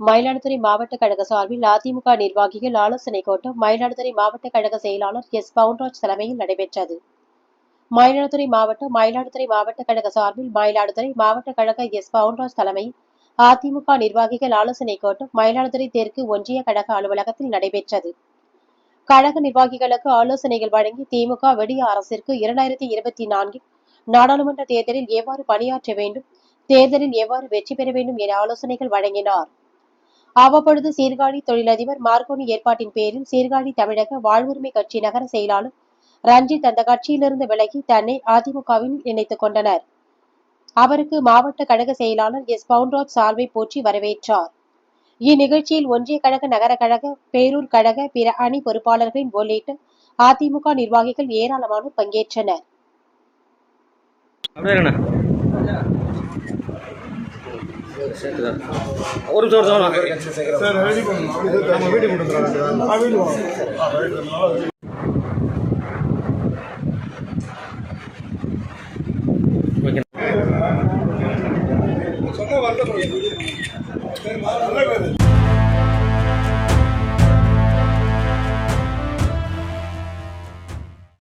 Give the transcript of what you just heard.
மயிலாடுதுறை மாவட்ட கழக சார்பில் அதிமுக நிர்வாகிகள் ஆலோசனை கூட்டம் மயிலாடுதுறை மாவட்ட கழக செயலாளர் எஸ். பவுன்ராஜ் தலைமையில் நடைபெற்றது. மயிலாடுதுறை மாவட்டம் மயிலாடுதுறை மாவட்ட கழக சார்பில் மயிலாடுதுறை மாவட்ட கழக எஸ். பவுன்ராஜ் தலைமையில் அதிமுக நிர்வாகிகள் ஆலோசனை கூட்டம் மயிலாடுதுறை தெற்கு ஒன்றிய கழக அலுவலகத்தில் நடைபெற்றது. கழக நிர்வாகிகளுக்கு ஆலோசனைகள் வழங்கி திமுக வெடிய அரசிற்கு இரண்டாயிரத்தி இருபத்தி நான்கில் நாடாளுமன்ற தேர்தலில் எவ்வாறு பணியாற்ற வேண்டும் தேர்தலில் எவ்வாறு வெற்றி பெற வேண்டும் என ஆலோசனைகள் வழங்கினார். அவ்வப்பொழுது சீர்காழி தொழிலதிபர் மார்கோனி ஏற்பாட்டின் பேரில் சீர்காழி தமிழக வாழ்வுரிமை கட்சி நகர செயலாளர் ரஞ்சித் அந்த கட்சியிலிருந்து விலகி தன்னை அதிமுகவில் இணைத்துக் கொண்டனர். அவருக்கு மாவட்ட கழக செயலாளர் எஸ். பவுன்ராஜ் சால்வை போற்றி வரவேற்றார். இந்நிகழ்ச்சியில் ஒன்றிய கழக நகர கழக பேரூர் கழக பிற அணி பொறுப்பாளர்களின் உள்ளிட்ட அதிமுக நிர்வாகிகள் ஏராளமானோர் பங்கேற்றனர் அப்படியே இருங்கண்ணா ஒரு நிமிஷம் ஒரு நிமிஷம் சார் ரெடி பண்ணணும் நம்ம வீட்டுக்கு கொடுத்துருவோம் ஆ வீடு வாங்க. ஓகே.